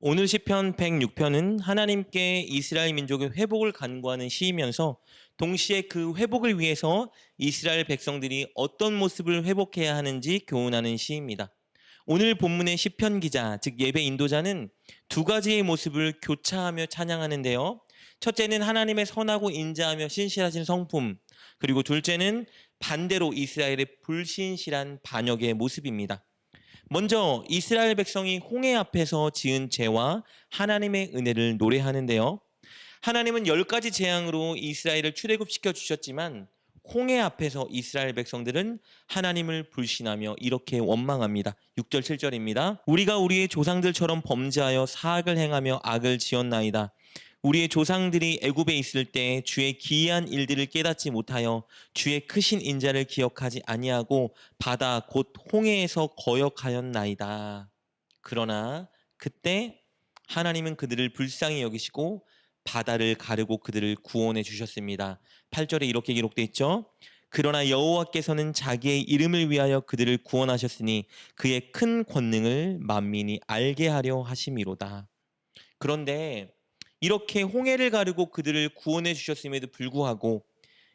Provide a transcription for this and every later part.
오늘 시편 106편은 하나님께 이스라엘 민족의 회복을 간구하는 시이면서 동시에 그 회복을 위해서 이스라엘 백성들이 어떤 모습을 회복해야 하는지 교훈하는 시입니다. 오늘 본문의 시편 기자, 즉 예배 인도자는 두 가지의 모습을 교차하며 찬양하는데요. 첫째는 하나님의 선하고 인자하며 신실하신 성품, 그리고 둘째는 반대로 이스라엘의 불신실한 반역의 모습입니다. 먼저 이스라엘 백성이 홍해 앞에서 지은 죄와 하나님의 은혜를 노래하는데요. 하나님은 열 가지 재앙으로 이스라엘을 출애굽시켜 주셨지만 홍해 앞에서 이스라엘 백성들은 하나님을 불신하며 이렇게 원망합니다. 6절 7절입니다. 우리가 우리의 조상들처럼 범죄하여 사악을 행하며 악을 지었나이다. 우리의 조상들이 애굽에 있을 때 주의 기이한 일들을 깨닫지 못하여 주의 크신 인자를 기억하지 아니하고 바다 곧 홍해에서 거역하였나이다. 그러나 그때 하나님은 그들을 불쌍히 여기시고 바다를 가르고 그들을 구원해 주셨습니다. 8절에 이렇게 기록되어 있죠. 그러나 여호와께서는 자기의 이름을 위하여 그들을 구원하셨으니 그의 큰 권능을 만민이 알게 하려 하심이로다. 그런데 이렇게 홍해를 가르고 그들을 구원해 주셨음에도 불구하고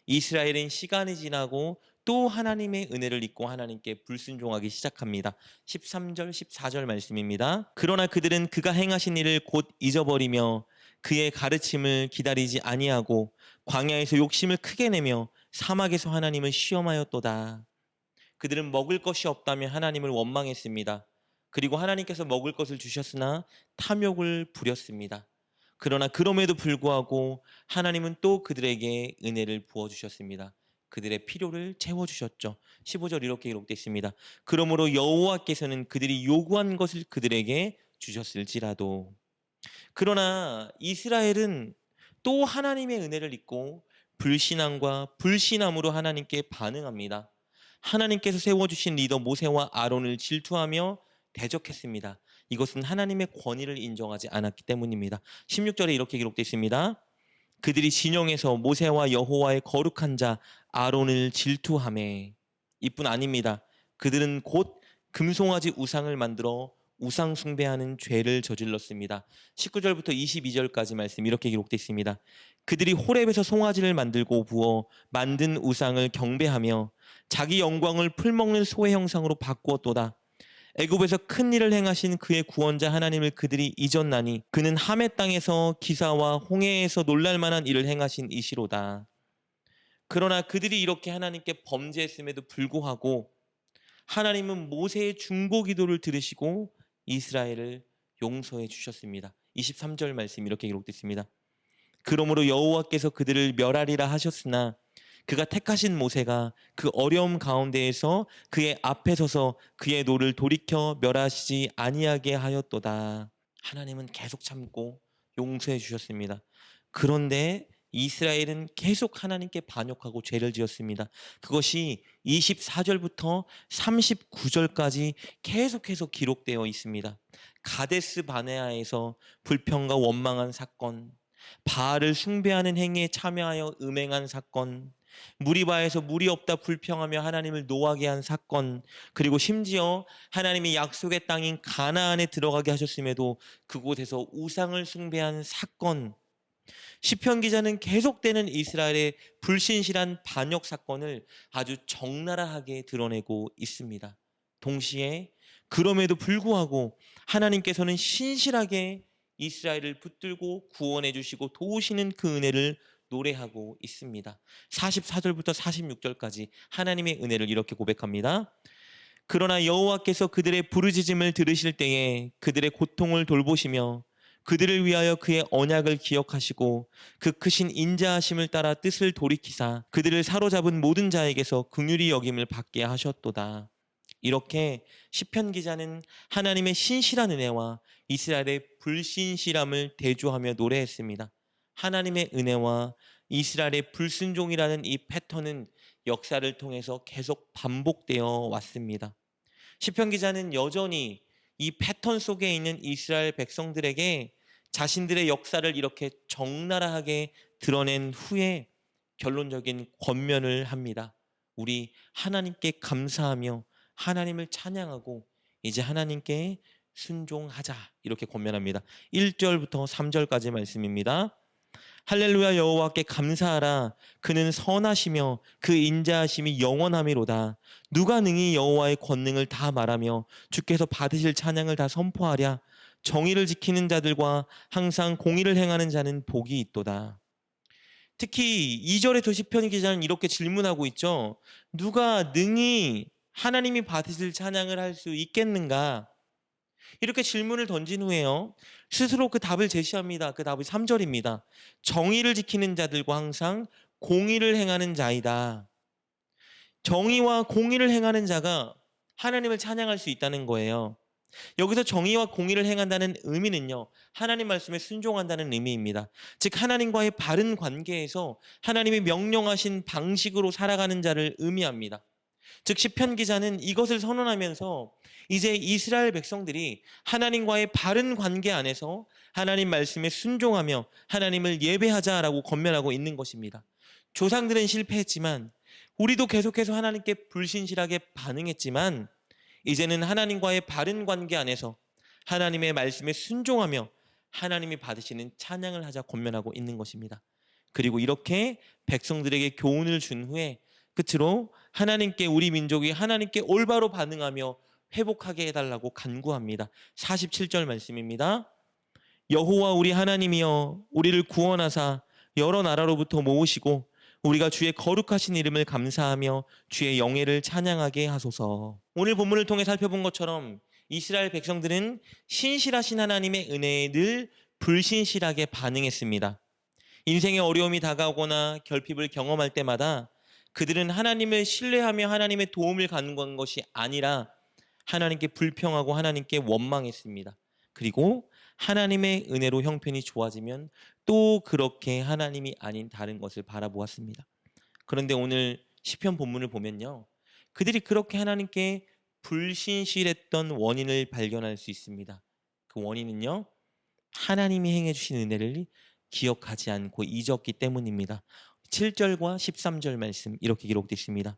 이스라엘은 시간이 지나고 또 하나님의 은혜를 잊고 하나님께 불순종하기 시작합니다. 13절, 14절 말씀입니다. 그러나 그들은 그가 행하신 일을 곧 잊어버리며 그의 가르침을 기다리지 아니하고 광야에서 욕심을 크게 내며 사막에서 하나님을 시험하였도다. 그들은 먹을 것이 없다며 하나님을 원망했습니다. 그리고 하나님께서 먹을 것을 주셨으나 탐욕을 부렸습니다. 그러나 그럼에도 불구하고 하나님은 또 그들에게 은혜를 부어 주셨습니다. 그들의 필요를 채워 주셨죠. 15절 이렇게 기록되어 있습니다. 그러므로 여호와께서는 그들이 요구한 것을 그들에게 주셨을지라도 그러나 이스라엘은 또 하나님의 은혜를 잊고 불신앙과 불신함으로 하나님께 반응합니다. 하나님께서 세워주신 리더 모세와 아론을 질투하며 대적했습니다. 이것은 하나님의 권위를 인정하지 않았기 때문입니다. 16절에 이렇게 기록되어 있습니다. 그들이 진영에서 모세와 여호와의 거룩한 자 아론을 질투함에 이뿐 아닙니다. 그들은 곧 금송아지 우상을 만들어 우상 숭배하는 죄를 저질렀습니다. 19절부터 22절까지 말씀 이렇게 기록되어 있습니다. 그들이 호렙에서 송아지를 만들고 부어 만든 우상을 경배하며 자기 영광을 풀먹는 소의 형상으로 바꾸었도다. 애굽에서 큰 일을 행하신 그의 구원자 하나님을 그들이 잊었나니 그는 함의 땅에서 기사와 홍해에서 놀랄 만한 일을 행하신 이시로다. 그러나 그들이 이렇게 하나님께 범죄했음에도 불구하고 하나님은 모세의 중보 기도를 들으시고 이스라엘을 용서해 주셨습니다. 23절 말씀 이렇게 기록됐습니다. 그러므로 여호와께서 그들을 멸하리라 하셨으나 그가 택하신 모세가 그 어려움 가운데에서 그의 앞에 서서 그의 노를 돌이켜 멸하시지 아니하게 하였도다. 하나님은 계속 참고 용서해 주셨습니다. 그런데 이스라엘은 계속 하나님께 반역하고 죄를 지었습니다. 그것이 24절부터 39절까지 계속해서 기록되어 있습니다. 가데스 바네아에서 불평과 원망한 사건, 바알을 숭배하는 행위에 참여하여 음행한 사건, 무리바에서 물이 없다 불평하며 하나님을 노하게 한 사건, 그리고 심지어 하나님이 약속의 땅인 가나안에 들어가게 하셨음에도 그곳에서 우상을 숭배한 사건, 시편 기자는 계속되는 이스라엘의 불신실한 반역 사건을 아주 적나라하게 드러내고 있습니다. 동시에 그럼에도 불구하고 하나님께서는 신실하게 이스라엘을 붙들고 구원해 주시고 도우시는 그 은혜를 노래하고 있습니다. 44절부터 46절까지 하나님의 은혜를 이렇게 고백합니다. 그러나 여호와께서 그들의 부르짖음을 들으실 때에 그들의 고통을 돌보시며 그들을 위하여 그의 언약을 기억하시고 그 크신 인자하심을 따라 뜻을 돌이키사 그들을 사로잡은 모든 자에게서 긍휼히 여김을 받게 하셨도다. 이렇게 시편 기자는 하나님의 신실한 은혜와 이스라엘의 불신실함을 대조하며 노래했습니다. 하나님의 은혜와 이스라엘의 불순종이라는 이 패턴은 역사를 통해서 계속 반복되어 왔습니다. 시편 기자는 여전히 이 패턴 속에 있는 이스라엘 백성들에게 자신들의 역사를 이렇게 적나라하게 드러낸 후에 결론적인 권면을 합니다. 우리 하나님께 감사하며 하나님을 찬양하고 이제 하나님께 순종하자 이렇게 권면합니다. 1절부터 3절까지 말씀입니다. 할렐루야 여호와께 감사하라. 그는 선하시며 그 인자하심이 영원함이로다. 누가 능히 여호와의 권능을 다 말하며 주께서 받으실 찬양을 다 선포하랴? 정의를 지키는 자들과 항상 공의를 행하는 자는 복이 있도다. 특히 2절에서 시편 기자는 이렇게 질문하고 있죠. 누가 능히 하나님이 받으실 찬양을 할 수 있겠는가 이렇게 질문을 던진 후에요. 스스로 그 답을 제시합니다. 그 답이 3절입니다. 정의를 지키는 자들과 항상 공의를 행하는 자이다. 정의와 공의를 행하는 자가 하나님을 찬양할 수 있다는 거예요. 여기서 정의와 공의를 행한다는 의미는요, 하나님 말씀에 순종한다는 의미입니다. 즉, 하나님과의 바른 관계에서 하나님이 명령하신 방식으로 살아가는 자를 의미합니다. 즉, 시편 기자는 이것을 선언하면서 이제 이스라엘 백성들이 하나님과의 바른 관계 안에서 하나님 말씀에 순종하며 하나님을 예배하자라고 권면하고 있는 것입니다. 조상들은 실패했지만 우리도 계속해서 하나님께 불신실하게 반응했지만 이제는 하나님과의 바른 관계 안에서 하나님의 말씀에 순종하며 하나님이 받으시는 찬양을 하자 권면하고 있는 것입니다. 그리고 이렇게 백성들에게 교훈을 준 후에 끝으로 하나님께 우리 민족이 하나님께 올바로 반응하며 회복하게 해달라고 간구합니다. 47절 말씀입니다. 여호와 우리 하나님이여 우리를 구원하사 여러 나라로부터 모으시고 우리가 주의 거룩하신 이름을 감사하며 주의 영예를 찬양하게 하소서. 오늘 본문을 통해 살펴본 것처럼 이스라엘 백성들은 신실하신 하나님의 은혜에 늘 불신실하게 반응했습니다. 인생의 어려움이 다가오거나 결핍을 경험할 때마다 그들은 하나님을 신뢰하며 하나님의 도움을 간구한 것이 아니라 하나님께 불평하고 하나님께 원망했습니다. 그리고 하나님의 은혜로 형편이 좋아지면 또 그렇게 하나님이 아닌 다른 것을 바라보았습니다. 그런데 오늘 시편 본문을 보면요. 그들이 그렇게 하나님께 불신실했던 원인을 발견할 수 있습니다. 그 원인은요. 하나님이 행해 주신 은혜를 기억하지 않고 잊었기 때문입니다. 7절과 13절 말씀 이렇게 기록되어 있습니다.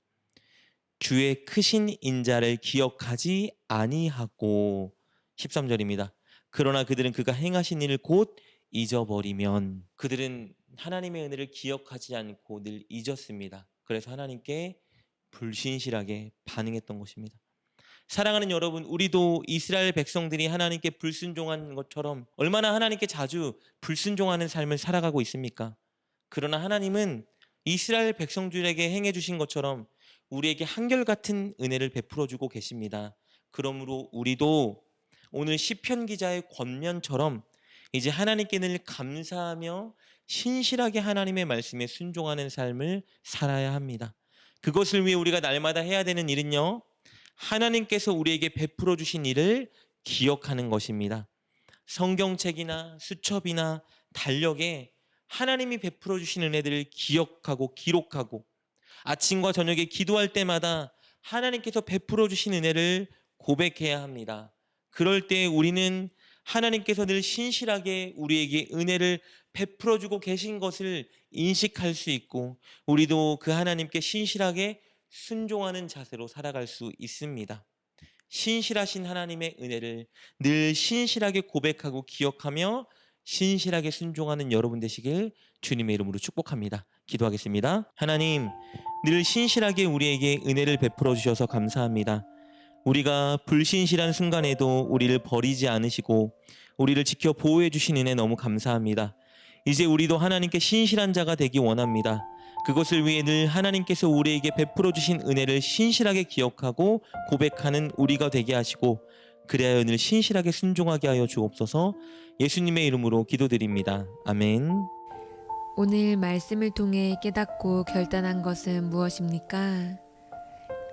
주의 크신 인자를 기억하지 아니하고 13절입니다. 그러나 그들은 그가 행하신 일을 곧 잊어버리면 그들은 하나님의 은혜를 기억하지 않고 늘 잊었습니다. 그래서 하나님께 불신실하게 반응했던 것입니다. 사랑하는 여러분, 우리도 이스라엘 백성들이 하나님께 불순종한 것처럼 얼마나 하나님께 자주 불순종하는 삶을 살아가고 있습니까? 그러나 하나님은 이스라엘 백성들에게 행해 주신 것처럼 우리에게 한결같은 은혜를 베풀어 주고 계십니다. 그러므로 우리도 오늘 시편 기자의 권면처럼 이제 하나님께 늘 감사하며 신실하게 하나님의 말씀에 순종하는 삶을 살아야 합니다. 그것을 위해 우리가 날마다 해야 되는 일은요. 하나님께서 우리에게 베풀어 주신 일을 기억하는 것입니다. 성경책이나 수첩이나 달력에 하나님이 베풀어 주신 은혜들을 기억하고 기록하고 아침과 저녁에 기도할 때마다 하나님께서 베풀어 주신 은혜를 고백해야 합니다. 그럴 때 우리는 하나님께서 늘 신실하게 우리에게 은혜를 베풀어 주고 계신 것을 인식할 수 있고 우리도 그 하나님께 신실하게 순종하는 자세로 살아갈 수 있습니다. 신실하신 하나님의 은혜를 늘 신실하게 고백하고 기억하며 신실하게 순종하는 여러분 되시길 주님의 이름으로 축복합니다. 기도하겠습니다. 하나님, 늘 신실하게 우리에게 은혜를 베풀어 주셔서 감사합니다. 우리가 불신실한 순간에도 우리를 버리지 않으시고 우리를 지켜 보호해 주신 은혜 너무 감사합니다. 이제 우리도 하나님께 신실한 자가 되기 원합니다. 그것을 위해 늘 하나님께서 우리에게 베풀어 주신 은혜를 신실하게 기억하고 고백하는 우리가 되게 하시고 그래야 늘 신실하게 순종하게 하여 주옵소서 예수님의 이름으로 기도드립니다. 아멘. 오늘 말씀을 통해 깨닫고 결단한 것은 무엇입니까?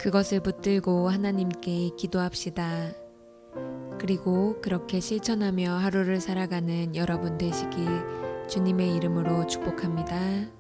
그것을 붙들고 하나님께 기도합시다. 그리고 그렇게 실천하며 하루를 살아가는 여러분 되시길 주님의 이름으로 축복합니다.